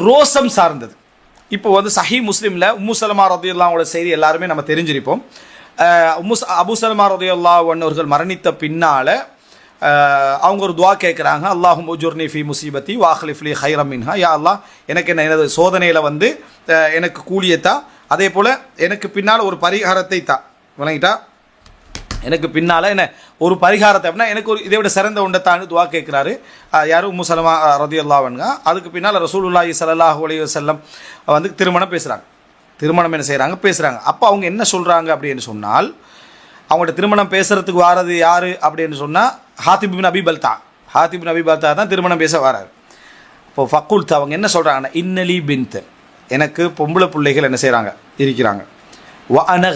ரோசம் சார்ந்தது. இப்போ வந்து சஹி முஸ்லீமில் உம்மு சலமா ரதியுல்லாவோட செய்தி எல்லாருமே நம்ம தெரிஞ்சிருப்போம். அஹ், உம்மு அபு சலமா ரதியுல்லா ஒன்னவர்கள் மரணித்த பின்னால் அவங்க ஒரு துவா கேட்குறாங்க அல்லாஹும் ஜுர்னி ஃபி முசீபத்தி வாஹ்லிஃப்லி ஹைரம் மின்ஹா. யா அல்லாஹ் எனக்கு என்ன எனது சோதனையில் வந்து எனக்கு கூலியத்தா? அதே போல் எனக்கு பின்னால் ஒரு பரிகாரத்தை தா. விளங்கிட்டா? எனக்கு பின்னால் என்ன ஒரு பரிகாரத்தை அப்படின்னா எனக்கு ஒரு இதை விட சிறந்த உண்டத்தான்னு துவா கேட்குறாரு. யாரும் முசலமா ரதி அதுக்கு பின்னால் ரசூலுல்லாஹி சல்லாஹூ அலி வசல்லம் வந்து திருமணம் பேசுகிறாங்க திருமணம் என்ன செய்கிறாங்க பேசுகிறாங்க அப்போ அவங்க என்ன சொல்கிறாங்க அப்படின்னு சொன்னால் அவங்கள்ட்ட திருமணம் பேசுகிறதுக்கு வாரது யார் அப்படின்னு சொன்னால் ஹாத்திபின் அபி பல்தா. ஹாத்திபின் அபி பல்தா தான் திருமணம் பேச வராரு. இப்போ ஃபக்குல்த் அவங்க என்ன சொல்கிறாங்கன்னா இன்னலி பின்த். எனக்கு பொம்பளை பிள்ளைகள் என்ன செய்கிறாங்க இருக்கிறாங்க. வ அன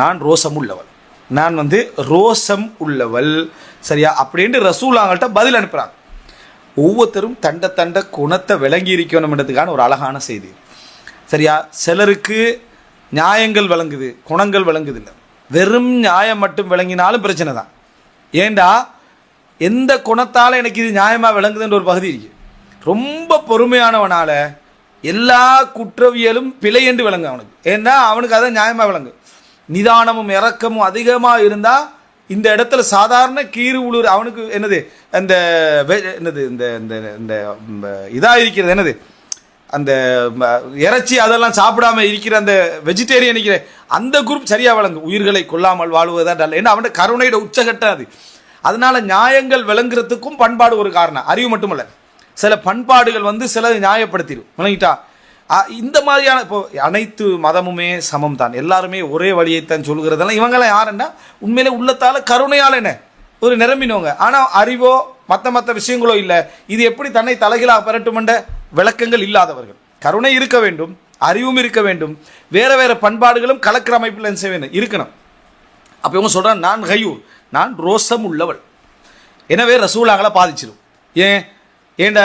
நான் ரோசமுள்ளவள். நான் வந்து ரோசம் உள்ளவள். சரியா? அப்படின்ட்டு ரசூலாங்கள்ட்ட பதில் அனுப்புகிறாங்க ஒவ்வொருத்தரும் தண்ட தண்ட குணத்தை விளங்கி இருக்கணும்ன்றதுக்கான ஒரு அழகான செய்தி. சரியா? சிலருக்கு நியாயங்கள் விளங்குது குணங்கள் விளங்குது இல்லை. வெறும் நியாயம் மட்டும் விளங்கினாலும் பிரச்சனை தான். ஏண்டா? எந்த குணத்தால் எனக்கு இது நியாயமாக விளங்குதுன்ற ஒரு பகுதி இருக்கு. ரொம்ப பொறுமையானவனால் எல்லா குற்றவியலும் பிழை என்று விளங்கு அவனுக்கு. ஏன்னா அவனுக்கு அதான் நியாயமாக விளங்கு நிதானமும் இறக்கமும் அதிகமாக இருந்தால் இந்த இடத்துல சாதாரண கீறு உளுர் அவனுக்கு என்னது? அந்த என்னது? இந்த இந்த இந்த இதாக இருக்கிறது. என்னது? அந்த ம, இறைச்சி அதெல்லாம் சாப்பிடாம இருக்கிற அந்த வெஜிடேரியன் இருக்கிற அந்த குரூப் சரியாக வழங்கும் உயிர்களை கொல்லாமல் வாழ்வதுதான் நல்ல ஏன்னா அவனோட கருணையோட உச்சகட்டம் அது. அதனால நியாயங்கள் விளங்குறதுக்கும் பண்பாடு ஒரு காரணம். அறிவு மட்டுமல்ல. சில பண்பாடுகள் வந்து சில நியாயப்படுத்திடும் விளங்கிட்டா? இந்த மாதிரியான இப்போ அனைத்து மதமுமே சமம் தான் எல்லாருமே ஒரே வழியைத்தான் சொல்கிறதெல்லாம் இவங்கெல்லாம் யாருன்னா உண்மையிலே உள்ளத்தால் கருணையால் என்ன? ஒரு நிரம்பினவங்க. ஆனால் அறிவோ மற்ற மற்ற விஷயங்களோ இல்லை. இது எப்படி தன்னை தலைகளாக பெறட்டுமென்ற விளக்கங்கள் இல்லாதவர்கள். கருணை இருக்க வேண்டும் அறிவும் இருக்க வேண்டும். வேறு வேறு பண்பாடுகளும் கலக்கிற அமைப்பில் என்ன செய்ய வேண்டும்? இருக்கணும். அப்போ இவங்க சொல்கிறான் நான் கையூர் நான் ரோசம் உள்ளவள் எனவே ரசூலாங்களை பாதிச்சிடும் ஏன்? ஏண்ட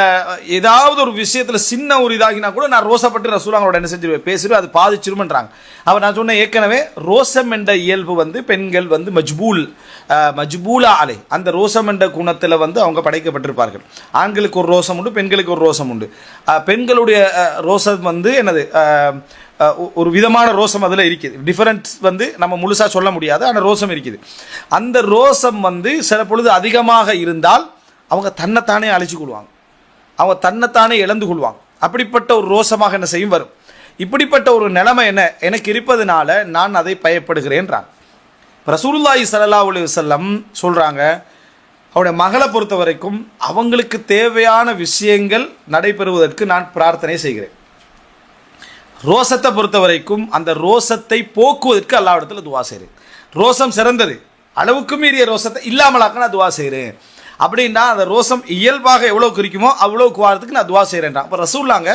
ஏதாவது ஒரு விஷயத்தில் சின்ன ஒரு இதாகினா கூட நான் ரோசப்பட்டு ரசூலாங்களோட என்ன செஞ்சிருவேன்? பேசிடுவேன் அது பாதிச்சிருமன்றாங்க. அவர் நான் சொன்னேன் ஏற்கனவே ரோசம் என்ற இயல்பு வந்து பெண்கள் வந்து மஜ்பூல் மஜ்பூலா அலை. அந்த ரோசம் என்ற குணத்தில் வந்து அவங்க படைக்கப்பட்டிருப்பார்கள். ஆண்களுக்கு ஒரு ரோசம் உண்டு பெண்களுக்கு ஒரு ரோசம் உண்டு. பெண்களுடைய ரோசம் வந்து என்னது ஒரு விதமான ரோசம் அதில் இருக்குது. டிஃபரன்ஸ் வந்து நம்ம முழுசாக சொல்ல முடியாது ஆனால் ரோசம் இருக்குது. அந்த ரோசம் வந்து சில பொழுது அதிகமாக இருந்தால் அவங்க தன்னைத்தானே அழிச்சு கொள்வாங்க. அவங்க தன்னைத்தானே இழந்து கொள்வாங்க. அப்படிப்பட்ட ஒரு ரோசமாக என்ன செய்யும்? வரும். இப்படிப்பட்ட ஒரு நிலைமை என்ன? எனக்கு இருப்பதுனால நான் அதை பயப்படுகிறேன்றான் ரசூலுல்லாஹி சல்லா அலி வல்லம் சொல்கிறாங்க அவருடைய மகளை பொறுத்த வரைக்கும் அவங்களுக்கு தேவையான விஷயங்கள் நடைபெறுவதற்கு நான் பிரார்த்தனை செய்கிறேன். ரோசத்தை பொறுத்த வரைக்கும் அந்த ரோசத்தை போக்குவதற்கு அல்லாவிடத்துல துவா செய்கிறேன். ரோசம் சிறந்தது. அளவுக்கு மீறிய ரோசத்தை இல்லாமலாக்க நான் துவா செய்கிறேன். அப்படின்னா அந்த ரோசம் இயல்பாக எவ்வளோ குறிக்குமோ அவ்வளோ குவாரத்துக்கு நான் துவா செய்கிறேன் அப்போ ரசூல்லாங்க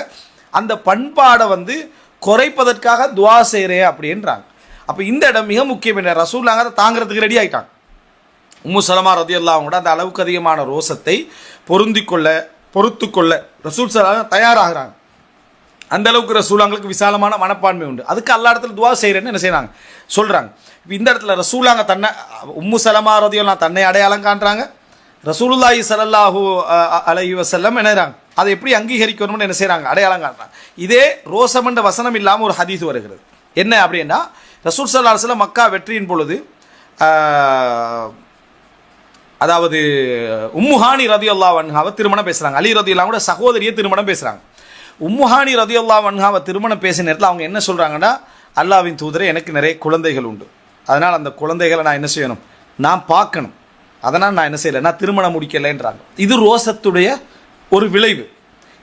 அந்த பண்பாடை வந்து குறைப்பதற்காக துவா செய்கிறேன் அப்படின்றாங்க. அப்போ இந்த இடம் மிக முக்கியம் என்ன? ரசூல்லாங்க அதை தாங்கிறதுக்கு ரெடி ஆகிட்டாங்க உம்மு சலமா ரதி கூட அந்த அளவுக்கு அதிகமான ரோசத்தை பொருந்தி கொள்ள பொறுத்து கொள்ள ரசூல் சலாங்க தயாராகிறாங்க. அந்த அளவுக்கு ரசூலாங்களுக்கு விசாலமான மனப்பான்மை உண்டு. அதுக்கு எல்லா இடத்துல துவா செய்கிறேன்னு என்ன செய்கிறாங்க சொல்கிறாங்க இப்போ இந்த இடத்துல ரசூலாங்க தன்னை உம்மு சலமா ரதியெல்லாம் தன்னை அடையாளம் காண்றாங்க. ரசூலுல்லாஹி சலல்லாஹூ அலஹி வசல்லம் என்னறாங்க அதை எப்படி அங்கீகரிக்கணும்னு என்ன செய்கிறாங்க அடையாளம் காட்டுறாங்க இதே ரோசமன்ற வசனம் இல்லாமல் ஒரு ஹதீஸ் வருகிறது. என்ன அப்படின்னா ரசூல் சல்லா அலுவலம் மக்கா வெற்றியின் பொழுது அதாவது உம்முஹானி ரதி அல்லா வன்ஹாவை திருமணம் பேசுகிறாங்க அலி ரதி கூட சகோதரியை திருமணம் பேசுகிறாங்க உம்முஹானி ரதி அல்லா வன்ஹாவை திருமணம் பேசின நேரத்தில் அவங்க என்ன சொல்கிறாங்கன்னா அல்லாவின் தூதரை எனக்கு நிறைய குழந்தைகள் உண்டு. அதனால் அந்த குழந்தைகளை நான் என்ன செய்யணும்? நான் பார்க்கணும். அதனால் நான் என்ன செய்யலை நான் திருமணம் முடிக்கலைன்றாங்க. இது ரோசத்துடைய ஒரு விளைவு.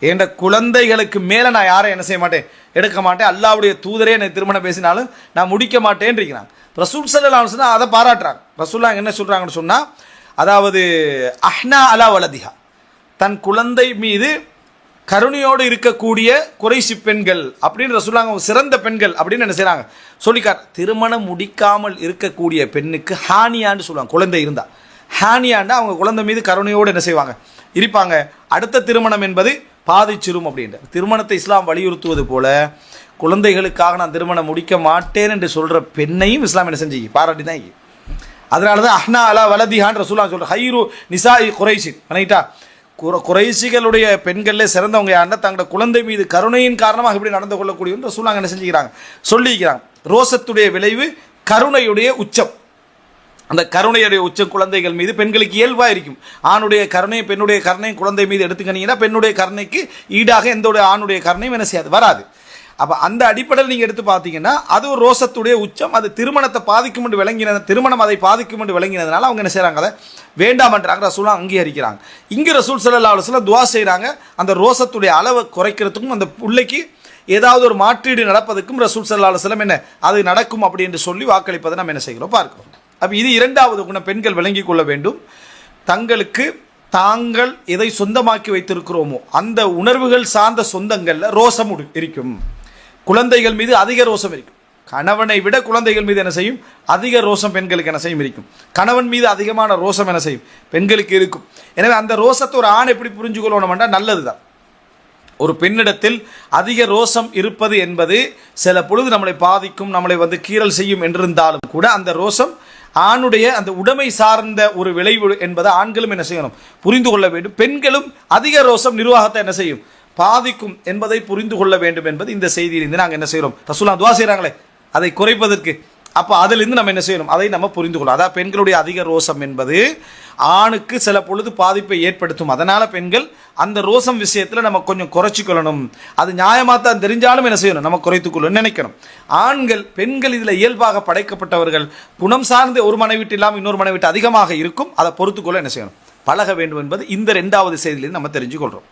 என்ற குழந்தைகளுக்கு மேலே நான் யாரை என்ன செய்ய மாட்டேன் எடுக்க மாட்டேன் அல்லாவுடைய தூதரே என்னை திருமணம் பேசினாலும் நான் முடிக்க மாட்டேன்றிருக்கிறாங்க. ரசூல் சல்லா சொன்னால் அதை பாராட்டுறாங்க. ரசூல்லா என்ன சொல்கிறாங்கன்னு சொன்னால் அதாவது அஹ்னா அலா வலதிஹா. தன் குழந்தை மீது கருணையோடு இருக்கக்கூடிய குறைசி பெண்கள் அப்படின்னு ரசூலாங்க அவங்க சிறந்த பெண்கள் அப்படின்னு என்ன செய்கிறாங்க சொல்லிக்கார். திருமணம் முடிக்காமல் இருக்கக்கூடிய பெண்ணுக்கு ஹானியான்னு சொல்லுவாங்க. குழந்தை இருந்தால் ஹானியாண்டா அவங்க குழந்தை மீது கருணையோடு என்ன செய்வாங்க? இருப்பாங்க. அடுத்த திருமணம் என்பது பாதிச்சிரும் அப்படின்ற திருமணத்தை இஸ்லாம் வலியுறுத்துவது போல குழந்தைகளுக்காக நான் திருமணம் முடிக்க மாட்டேன் என்று சொல்கிற பெண்ணையும் இஸ்லாம் என்ன செஞ்சு? பாராட்டி தான் அதனால தான் அஹ்னா அலா வலதிஹான் ரசூலா சொல்கிற ஹைரு நிசாஇ குறைஷின் ரைட்டா குர குறைசிகளுடைய பெண்களில் சிறந்தவங்க யாருன்னா தங்களோட குழந்தை மீது கருணையின் காரணமாக இப்படி நடந்து கொள்ளக்கூடிய ரசூலாங்க என்ன செஞ்சுக்கிறாங்க? சொல்லிக்கிறாங்க. ரோசத்துடைய விளைவு கருணையுடைய உச்சம். அந்த கருணையுடைய உச்சம் குழந்தைகள் மீது பெண்களுக்கு இயல்பாக இருக்கும். ஆணுடைய கருணை பெண்ணுடைய கருணை குழந்தை மீது எடுத்துக்கினீங்கன்னா பெண்ணுடைய கருணைக்கு ஈடாக எந்த ஒரு ஆணுடைய கருணையும் என்ன செய்யாது வராது. அப்போ அந்த அடிப்படையில் நீங்கள் எடுத்து பார்த்தீங்கன்னா அது ஒரு ரோசத்துடைய உச்சம் அது திருமணத்தை பாதிக்கும் என்று விளங்கினது திருமணம் அதை பாதிக்கும் என்று விளங்கினதுனால அவங்க என்ன செய்கிறாங்க அதை வேண்டாம் ரசூலாம் அங்கீகரிக்கிறாங்க. இங்கே ரசூல் சல்லா அலுவலம் துவா செய்கிறாங்க அந்த ரோசத்துடைய அளவை குறைக்கிறதுக்கும் அந்த பிள்ளைக்கு ஏதாவது ஒரு மாற்றீடு நடப்பதற்கும் ரசூல் சல்லா அலுவலம் என்ன அது நடக்கும் அப்படி என்று சொல்லி வாக்களிப்பதை நம்ம என்ன செய்கிறோம் பார்க்கிறோம். அப்போ இது இரண்டாவது குணம் பெண்கள் விளங்கிக் கொள்ள வேண்டும். தங்களுக்கு தாங்கள் எதை சொந்தமாக்கி வைத்திருக்கிறோமோ அந்த உணர்வுகள் சார்ந்த சொந்தங்களில் ரோசம் இருக்கும். குழந்தைகள் மீது அதிக ரோசம் இருக்கும். கணவனை விட குழந்தைகள் மீது என்ன செய்யும்? அதிக ரோசம் பெண்களுக்கு என்ன செய்யும்? இருக்கும். கணவன் மீது அதிகமான ரோசம் என்ன செய்யும்? பெண்களுக்கு இருக்கும். எனவே அந்த ரோசத்தை ஒரு ஆண் எப்படி புரிஞ்சு கொள்ளணும்னா நல்லது தான் ஒரு பெண்ணிடத்தில் அதிக ரோசம் இருப்பது என்பது சில பொழுது நம்மளை பாதிக்கும் நம்மளை வந்து கீறல் செய்யும் என்றிருந்தாலும் கூட அந்த ரோசம் ஆணுடைய அந்த உடைமை சார்ந்த ஒரு விளைவு என்பதை ஆண்களும் என்ன செய்யணும்? புரிந்து கொள்ள வேண்டும். பெண்களும் அதிக ரோசம் நிர்வாகத்தை என்ன செய்யும்? பாதிக்கும் என்பதை புரிந்து கொள்ள வேண்டும் என்பது இந்த செய்தியிலிருந்து நாங்கள் என்ன செய்கிறோம் ரசூலா துவா செய்கிறாங்களே அதை குறைப்பதற்கு அப்போ அதிலிருந்து நம்ம என்ன செய்யணும்? அதை நம்ம புரிந்து கொள்ளும் அதாவது பெண்களுடைய அதிக ரோசம் என்பது ஆணுக்கு சில பொழுது பாதிப்பை ஏற்படுத்தும். அதனால் பெண்கள் அந்த ரோசம் விஷயத்தில் நம்ம கொஞ்சம் குறைச்சிக்கொள்ளணும். அது நியாயமாக தான் தெரிஞ்சாலும் என்ன செய்யணும்? நம்ம குறைத்துக்கொள்ளணும் நினைக்கணும். ஆண்கள் பெண்கள் இதில் இயல்பாக படைக்கப்பட்டவர்கள் குணம் சார்ந்த ஒரு மனைவிட்டு இல்லாமல் இன்னொரு மனைவி அதிகமாக இருக்கும். அதை பொறுத்துக்கொள்ள என்ன செய்யணும்? பழக வேண்டும் என்பது இந்த ரெண்டாவது செய்தியிலிருந்து நம்ம தெரிஞ்சுக்கொள்கிறோம்